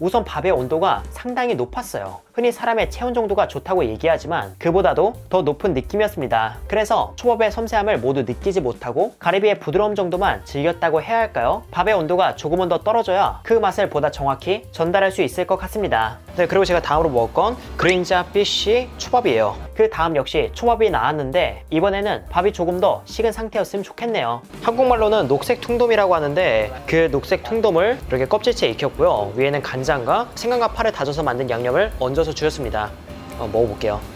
우선 밥의 온도가 상당히 높았어요. 흔히 사람의 체온 정도가 좋다고 얘기하지만 그보다도 더 높은 느낌이었습니다. 그래서 초밥의 섬세함을 모두 느끼지 못하고 가리비의 부드러움 정도만 즐겼다고 해야 할까요? 밥의 온도가 조금은 더 떨어져야 그 맛을 보다 정확히 전달할 수 있을 것 같습니다. 네, 그리고 제가 다음으로 먹을 건 그린자 피쉬 초밥이에요. 그 다음 역시 초밥이 나왔는데 이번에는 밥이 조금 더 식은 상태였으면 좋겠네요. 한국말로는 녹색 퉁돔이라고 하는데 그 녹색 퉁돔을 이렇게 껍질째 익혔고요. 위에는 간장과 생강과 파를 다져서 만든 양념을 얹어 서 주셨습니다. 한번 먹어볼게요.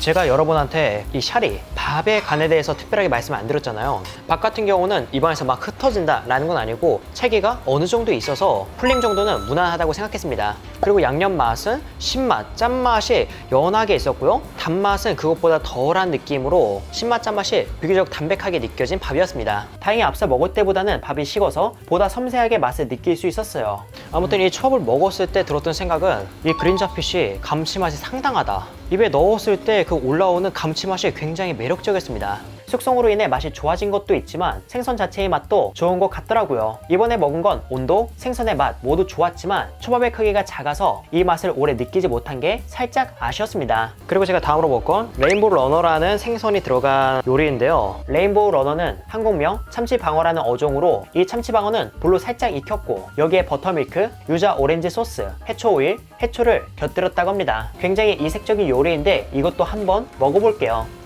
제가 여러분한테 이 샤리 밥의 간에 대해서 특별하게 말씀을 안 드렸잖아요. 밥 같은 경우는 입안에서 막 흩어진다 라는 건 아니고 체계가 어느 정도 있어서 풀림 정도는 무난하다고 생각했습니다. 그리고 양념 맛은 신맛, 짠맛이 연하게 있었고요. 단맛은 그것보다 덜한 느낌으로 신맛, 짠맛이 비교적 담백하게 느껴진 밥이었습니다. 다행히 앞서 먹을 때보다는 밥이 식어서 보다 섬세하게 맛을 느낄 수 있었어요. 아무튼 이 초밥을 먹었을 때 들었던 생각은 이 그린자핏이 감칠맛이 상당하다. 입에 넣었을 때 그 올라오는 감칠맛이 굉장히 매력적이었습니다. 숙성으로 인해 맛이 좋아진 것도 있지만 생선 자체의 맛도 좋은 것 같더라고요. 이번에 먹은 건 온도, 생선의 맛 모두 좋았지만 초밥의 크기가 작아서 이 맛을 오래 느끼지 못한 게 살짝 아쉬웠습니다. 그리고 제가 다음으로 먹을 건 레인보우 러너라는 생선이 들어간 요리인데요. 레인보우 러너는 한국명 참치방어라는 어종으로 이 참치방어는 불로 살짝 익혔고 여기에 버터밀크, 유자 오렌지 소스, 해초 오일, 해초를 곁들였다고 합니다. 굉장히 이색적인 요리인데 이것도 한번 먹어볼게요.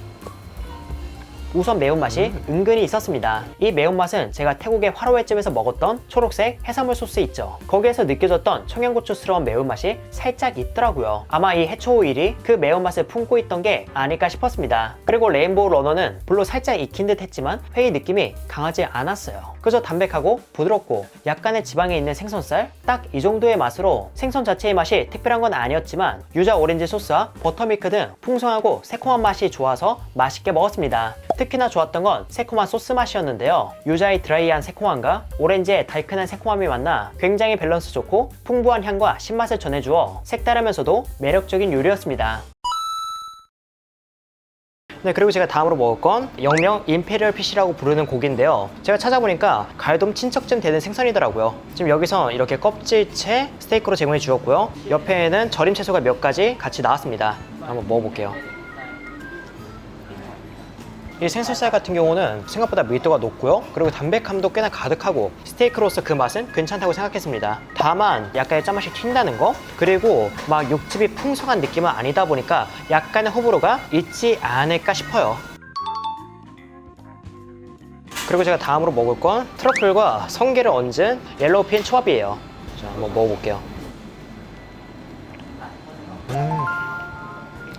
우선 매운맛이 은근히 있었습니다. 이 매운맛은 제가 태국의 화로회집에서 먹었던 초록색 해산물 소스 있죠. 거기에서 느껴졌던 청양고추스러운 매운맛이 살짝 있더라고요. 아마 이 해초 오일이 그 매운맛을 품고 있던 게 아닐까 싶었습니다. 그리고 레인보우 러너는 불로 살짝 익힌 듯 했지만 회의 느낌이 강하지 않았어요. 그저 담백하고 부드럽고 약간의 지방에 있는 생선살 딱 이 정도의 맛으로 생선 자체의 맛이 특별한 건 아니었지만 유자 오렌지 소스와 버터밀크 등 풍성하고 새콤한 맛이 좋아서 맛있게 먹었습니다. 특히나 좋았던 건 새콤한 소스 맛이었는데요. 유자의 드라이한 새콤함과 오렌지의 달큰한 새콤함이 만나 굉장히 밸런스 좋고 풍부한 향과 신맛을 전해주어 색다르면서도 매력적인 요리였습니다. 네, 그리고 제가 다음으로 먹을 건 영명 임페리얼 피쉬라고 부르는 고기인데요. 제가 찾아보니까 가야돔 친척쯤 되는 생선이더라고요. 지금 여기서 이렇게 껍질채 스테이크로 제공해 주었고요. 옆에는 절임 채소가 몇 가지 같이 나왔습니다. 한번 먹어볼게요. 이 생선살 같은 경우는 생각보다 밀도가 높고요. 그리고 담백함도 꽤나 가득하고 스테이크로서 그 맛은 괜찮다고 생각했습니다. 다만 약간의 짠맛이 튄다는 거 그리고 막 육즙이 풍성한 느낌은 아니다 보니까 약간의 호불호가 있지 않을까 싶어요. 그리고 제가 다음으로 먹을 건 트러플과 성게를 얹은 옐로우핀 초밥이에요. 자, 한번 먹어볼게요. 음,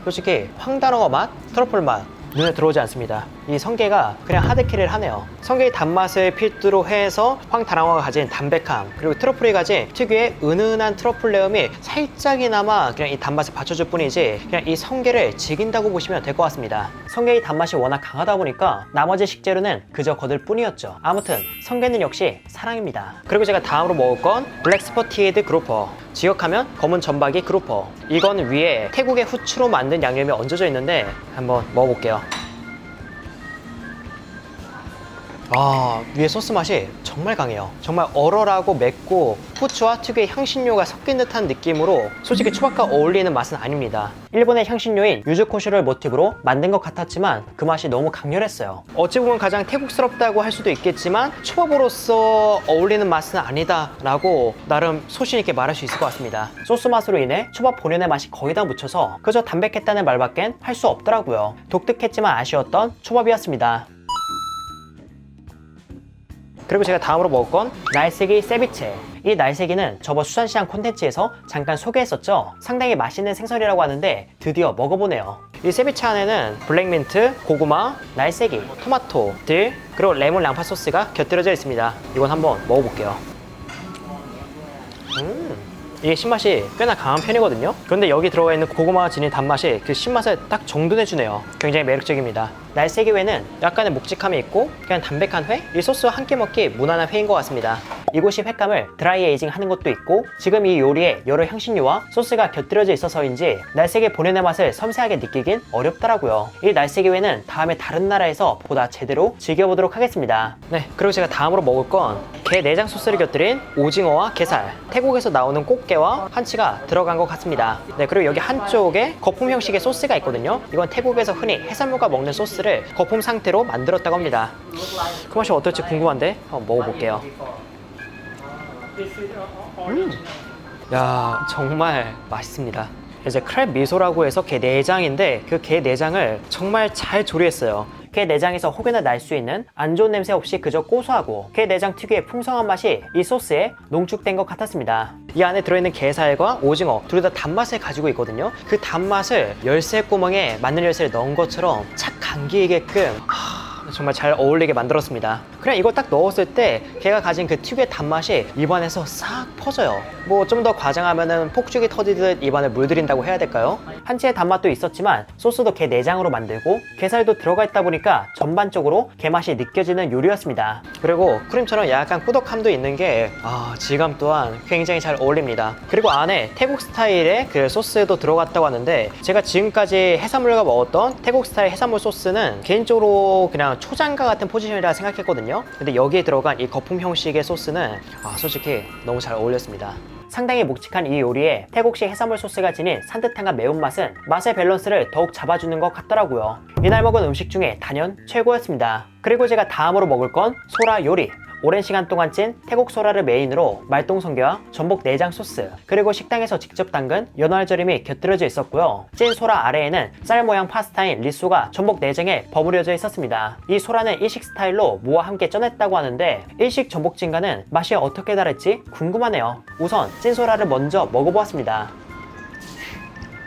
솔직히 황단어 맛, 트러플 맛 눈에 들어오지 않습니다. 이 성게가 그냥 하드캐리를 하네요. 성게의 단맛을 필두로 해서 황다랑어가 가진 담백함 그리고 트러플이 가진 특유의 은은한 트러플 내음이 살짝이나마 그냥 이 단맛을 받쳐줄 뿐이지 그냥 이 성게를 즐긴다고 보시면 될 것 같습니다. 성게의 단맛이 워낙 강하다 보니까 나머지 식재료는 그저 거들 뿐이었죠. 아무튼 성게는 역시 사랑입니다. 그리고 제가 다음으로 먹을 건 블랙 스퍼티에드 그루퍼 지역하면 검은 전박이 그루퍼 이건 위에 태국의 후추로 만든 양념이 얹어져 있는데 한번 먹어볼게요. 아 위에 소스 맛이 정말 강해요. 정말 얼얼하고 맵고 후추와 특유의 향신료가 섞인 듯한 느낌으로 솔직히 초밥과 어울리는 맛은 아닙니다. 일본의 향신료인 유즈코슈를 모티브로 만든 것 같았지만 그 맛이 너무 강렬했어요. 어찌 보면 가장 태국스럽다고 할 수도 있겠지만 초밥으로서 어울리는 맛은 아니다 라고 나름 소신 있게 말할 수 있을 것 같습니다. 소스 맛으로 인해 초밥 본연의 맛이 거의 다 묻혀서 그저 담백했다는 말밖엔 할 수 없더라고요. 독특했지만 아쉬웠던 초밥이었습니다 그리고 제가 다음으로 먹을 건 날쌔기 세비체. 이 날쌔기는 저번 수산시장 콘텐츠에서 잠깐 소개했었죠. 상당히 맛있는 생선이라고 하는데 드디어 먹어보네요. 이 세비체 안에는 블랙민트, 고구마, 날쌔기, 토마토, 들, 그리고 레몬 양파 소스가 곁들여져 있습니다. 이건 한번 먹어볼게요. 음, 이게 신맛이 꽤나 강한 편이거든요. 그런데 여기 들어가 있는 고구마가 지닌 단맛이 그 신맛을 딱 정돈해주네요. 굉장히 매력적입니다. 날쌔기 회는 약간의 묵직함이 있고 그냥 담백한 회? 이 소스와 함께 먹기 무난한 회인 것 같습니다. 이곳이 횟감을 드라이 에이징 하는 것도 있고 지금 이 요리에 여러 향신료와 소스가 곁들여져 있어서인지 날쌔기 본연의 맛을 섬세하게 느끼긴 어렵더라고요. 이 날쌔기 회는 다음에 다른 나라에서 보다 제대로 즐겨보도록 하겠습니다. 네, 그리고 제가 다음으로 먹을 건 게 내장 소스를 곁들인 오징어와 게살, 태국에서 나오는 꽃게와 한치가 들어간 것 같습니다. 네, 그리고 여기 한쪽에 거품 형식의 소스가 있거든요. 이건 태국에서 흔히 해산물과 먹는 소스를 거품 상태로 만들었다고 합니다. 그 맛이 어떨지 궁금한데 한번 먹어볼게요. 음. 야 정말 맛있습니다. 이제 크랩 미소라고 해서 게 내장인데 그 게 내장을 정말 잘 조리했어요. 게 내장에서 혹여나 날 수 있는 안 좋은 냄새 없이 그저 고소하고 게 내장 특유의 풍성한 맛이 이 소스에 농축된 것 같았습니다. 이 안에 들어있는 게살과 오징어 둘 다 단맛을 가지고 있거든요. 그 단맛을 열쇠 구멍에 맞는 열쇠를 넣은 것처럼 착 감기게끔 하, 정말 잘 어울리게 만들었습니다. 그냥 이거 딱 넣었을 때 걔가 가진 그 특유의 단맛이 입안에서 싹 퍼져요. 뭐 좀 더 과장하면은 폭죽이 터지듯 입안을 물들인다고 해야 될까요? 한치의 단맛도 있었지만 소스도 게 내장으로 만들고 게살도 들어가 있다 보니까 전반적으로 게 맛이 느껴지는 요리였습니다. 그리고 크림처럼 약간 꾸덕함도 있는 게 아, 질감 또한 굉장히 잘 어울립니다. 그리고 안에 태국 스타일의 그 소스도 들어갔다고 하는데 제가 지금까지 해산물과 먹었던 태국 스타일 해산물 소스는 개인적으로 그냥 초장과 같은 포지션이라 생각했 거든요. 근데 여기에 들어간 이 거품 형식의 소스는 아, 솔직히 너무 잘 어울렸습니다. 상당히 묵직한 이 요리에 태국식 해산물 소스가 지닌 산뜻함과 매운맛은 맛의 밸런스를 더욱 잡아주는 것 같더라고요. 이날 먹은 음식 중에 단연 최고였습니다. 그리고 제가 다음으로 먹을 건 소라 요리. 오랜 시간 동안 찐 태국 소라를 메인으로 말똥성게와 전복 내장 소스 그리고 식당에서 직접 담근 연어알절임이 곁들여져 있었고요. 찐 소라 아래에는 쌀 모양 파스타인 리소가 전복 내장에 버무려져 있었습니다. 이 소라는 일식 스타일로 무와 함께 쪄냈다고 하는데 일식 전복찜과는 맛이 어떻게 다를지 궁금하네요. 우선 찐 소라를 먼저 먹어보았습니다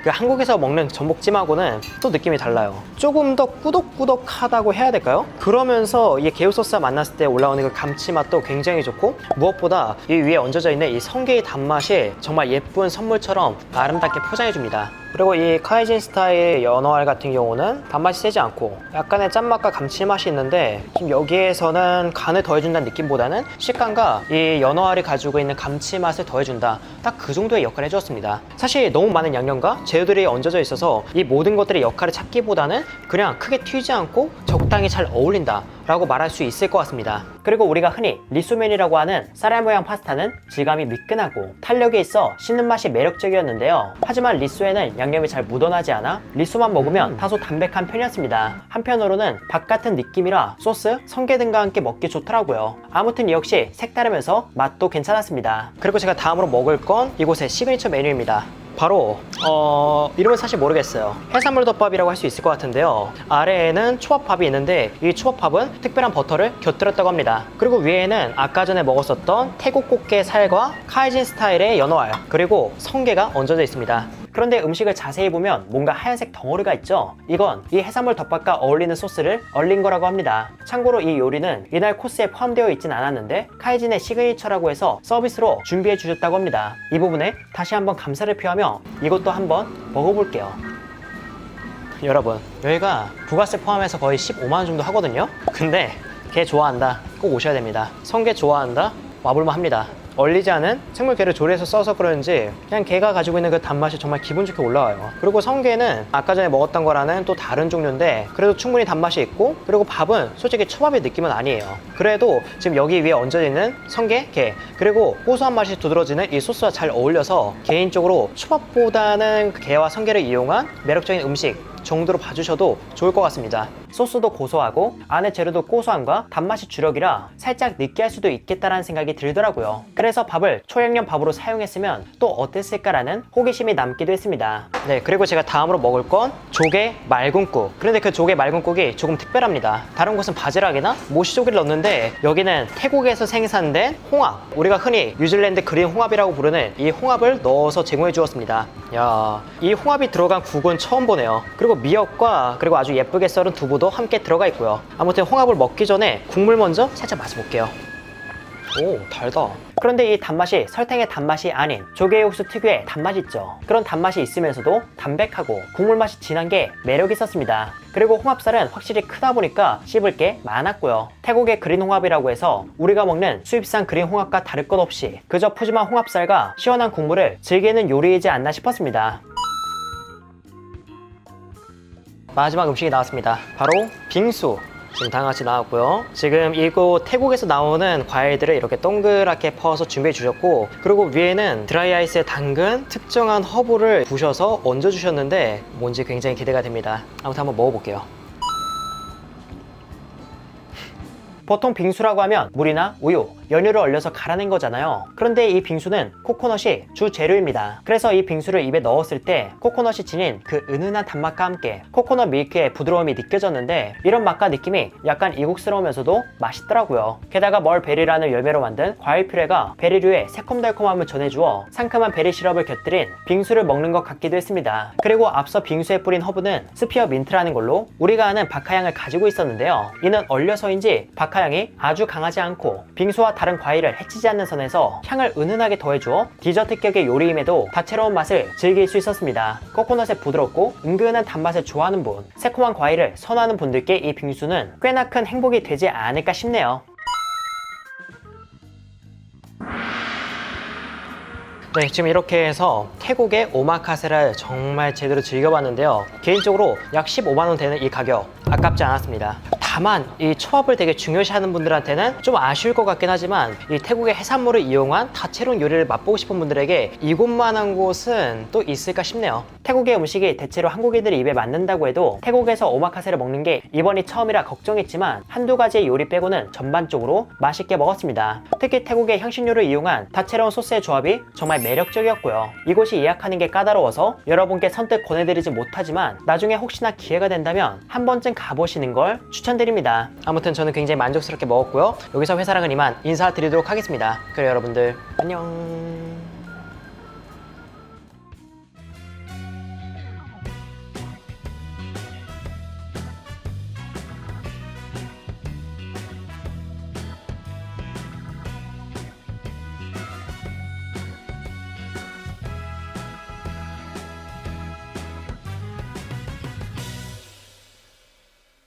그 한국에서 먹는 전복찜하고는 또 느낌이 달라요. 조금 더 꾸덕꾸덕하다고 해야 될까요? 그러면서 이 개우 소스와 만났을 때 올라오는 그 감칠맛도 굉장히 좋고 무엇보다 이 위에 얹어져 있는 이 성게의 단맛이 정말 예쁜 선물처럼 아름답게 포장해 줍니다. 그리고 이 카이진 스타일 연어알 같은 경우는 단맛이 세지 않고 약간의 짠맛과 감칠맛이 있는데 지금 여기에서는 간을 더해준다는 느낌보다는 식감과 이 연어알이 가지고 있는 감칠맛을 더해준다. 딱 그 정도의 역할을 해주었습니다. 사실 너무 많은 양념과 재료들이 얹어져 있어서 이 모든 것들의 역할을 찾기보다는 그냥 크게 튀지 않고 적당히 잘 어울린다 라고 말할 수 있을 것 같습니다. 그리고 우리가 흔히 리소면이라고 하는 쌀알 모양 파스타는 질감이 미끈하고 탄력이 있어 씹는 맛이 매력적이었는데요. 하지만 리소에는 양념이 잘 묻어나지 않아 리소만 먹으면 다소 담백한 편이었습니다. 한편으로는 밥 같은 느낌이라 소스, 성게 등과 함께 먹기 좋더라고요. 아무튼 이 역시 색다르면서 맛도 괜찮았습니다. 그리고 제가 다음으로 먹을 건 이곳의 시그니처 메뉴입니다. 바로 어 이름은 사실 모르겠어요. 해산물 덮밥이라고 할 수 있을 것 같은데요. 아래에는 초밥밥이 있는데 이 초밥밥은 특별한 버터를 곁들였다고 합니다. 그리고 위에는 아까 전에 먹었었던 태국 꽃게 살과 카이진 스타일의 연어알 그리고 성게가 얹어져 있습니다 그런데 음식을 자세히 보면 뭔가 하얀색 덩어리가 있죠? 이건 이 해산물 덮밥과 어울리는 소스를 얼린 거라고 합니다. 참고로 이 요리는 이날 코스에 포함되어 있진 않았는데 카이진의 시그니처라고 해서 서비스로 준비해 주셨다고 합니다. 이 부분에 다시 한번 감사를 표하며 이것도 한번 먹어볼게요. 여러분 여기가 부가세 포함해서 거의 15만원 정도 하거든요? 근데 게 좋아한다. 꼭 오셔야 됩니다. 성게 좋아한다? 와볼만 합니다 얼리지 않은 생물게를 조리해서 써서 그런지 그냥 게가 가지고 있는 그 단맛이 정말 기분 좋게 올라와요 그리고 성게는 아까 전에 먹었던 거라는 또 다른 종류인데 그래도 충분히 단맛이 있고 그리고 밥은 솔직히 초밥의 느낌은 아니에요 그래도 지금 여기 위에 얹어져 있는 성게, 게 그리고 고소한 맛이 두드러지는 이 소스와 잘 어울려서 개인적으로 초밥보다는 그 게와 성게를 이용한 매력적인 음식 정도로 봐주셔도 좋을 것 같습니다. 소스도 고소하고 안에 재료도 고소함과 단맛이 주력이라 살짝 느끼할 수도 있겠다라는 생각이 들더라고요. 그래서 밥을 초양념 밥으로 사용했으면 또 어땠을까라는 호기심이 남기도 했습니다. 네, 그리고 제가 다음으로 먹을 건 조개 말군국. 그런데 그 조개 말군국이 조금 특별합니다. 다른 곳은 바지락이나 모시조개를 넣는데 여기는 태국에서 생산된 홍합. 우리가 흔히 뉴질랜드 그린 홍합이라고 부르는 이 홍합을 넣어서 제공해 주었습니다. 야, 이 홍합이 들어간 국은 처음 보네요. 그리고 미역과 그리고 아주 예쁘게 썰은 두부 도 함께 들어가 있고요. 아무튼 홍합을 먹기 전에 국물 먼저 살짝 마셔볼게요. 오, 달다. 그런데 이 단맛이 설탕의 단맛이 아닌 조개 육수 특유의 단맛이 있죠. 그런 단맛이 있으면서도 담백하고 국물 맛이 진한 게 매력 있었습니다. 그리고 홍합살은 확실히 크다 보니까 씹을 게 많았고요. 태국의 그린 홍합이라고 해서 우리가 먹는 수입산 그린 홍합과 다를 것 없이 그저 푸짐한 홍합살과 시원한 국물을 즐기는 요리이지 않나 싶었습니다. 마지막 음식이 나왔습니다. 바로 빙수. 지금 당같이 나왔고요. 지금 이곳 태국에서 나오는 과일들을 이렇게 동그랗게 퍼서 준비해 주셨고, 그리고 위에는 드라이 아이스에 담근 특정한 허브를 부셔서 얹어 주셨는데 뭔지 굉장히 기대가 됩니다. 아무튼 한번 먹어볼게요. 보통 빙수라고 하면 물이나 우유, 연유를 얼려서 갈아낸 거잖아요. 그런데 이 빙수는 코코넛이 주 재료입니다. 그래서 이 빙수를 입에 넣었을 때 코코넛이 지닌 그 은은한 단맛과 함께 코코넛 밀크의 부드러움이 느껴졌는데 이런 맛과 느낌이 약간 이국스러우면서도 맛있더라고요. 게다가 멀베리라는 열매로 만든 과일 퓨레가 베리류의 새콤달콤함을 전해주어 상큼한 베리 시럽을 곁들인 빙수를 먹는 것 같기도 했습니다. 그리고 앞서 빙수에 뿌린 허브는 스피어 민트라는 걸로 우리가 아는 박하향을 가지고 있었는데요. 이는 얼려서인지 박하향이 아주 강하지 않고 빙수와 다른 과일을 해치지 않는 선에서 향을 은은하게 더해주어 디저트격의 요리임에도 다채로운 맛을 즐길 수 있었습니다. 코코넛의 부드럽고 은근한 단맛을 좋아하는 분, 새콤한 과일을 선호하는 분들께 이 빙수는 꽤나 큰 행복이 되지 않을까 싶네요. 네, 지금 이렇게 해서 태국의 오마카세를 정말 제대로 즐겨봤는데요. 개인적으로 약 15만원 되는 이 가격 아깝지 않았습니다. 다만 이 초밥을 되게 중요시하는 분들한테는 좀 아쉬울 것 같긴 하지만 이 태국의 해산물을 이용한 다채로운 요리를 맛보고 싶은 분들에게 이곳만한 곳은 또 있을까 싶네요. 태국의 음식이 대체로 한국인들이 입에 맞는다고 해도 태국에서 오마카세를 먹는 게 이번이 처음이라 걱정했지만 한두 가지의 요리 빼고는 전반적으로 맛있게 먹었습니다. 특히 태국의 향신료를 이용한 다채로운 소스의 조합이 정말 매력적이었고요. 이곳이 예약하는 게 까다로워서 여러분께 선뜻 권해드리지 못하지만 나중에 혹시나 기회가 된다면 한 번쯤 가보시는 걸 추천드립니다. 아무튼 저는 굉장히 만족스럽게 먹었고요. 여기서 회사랑은 이만 인사드리도록 하겠습니다. 그럼 여러분들 안녕.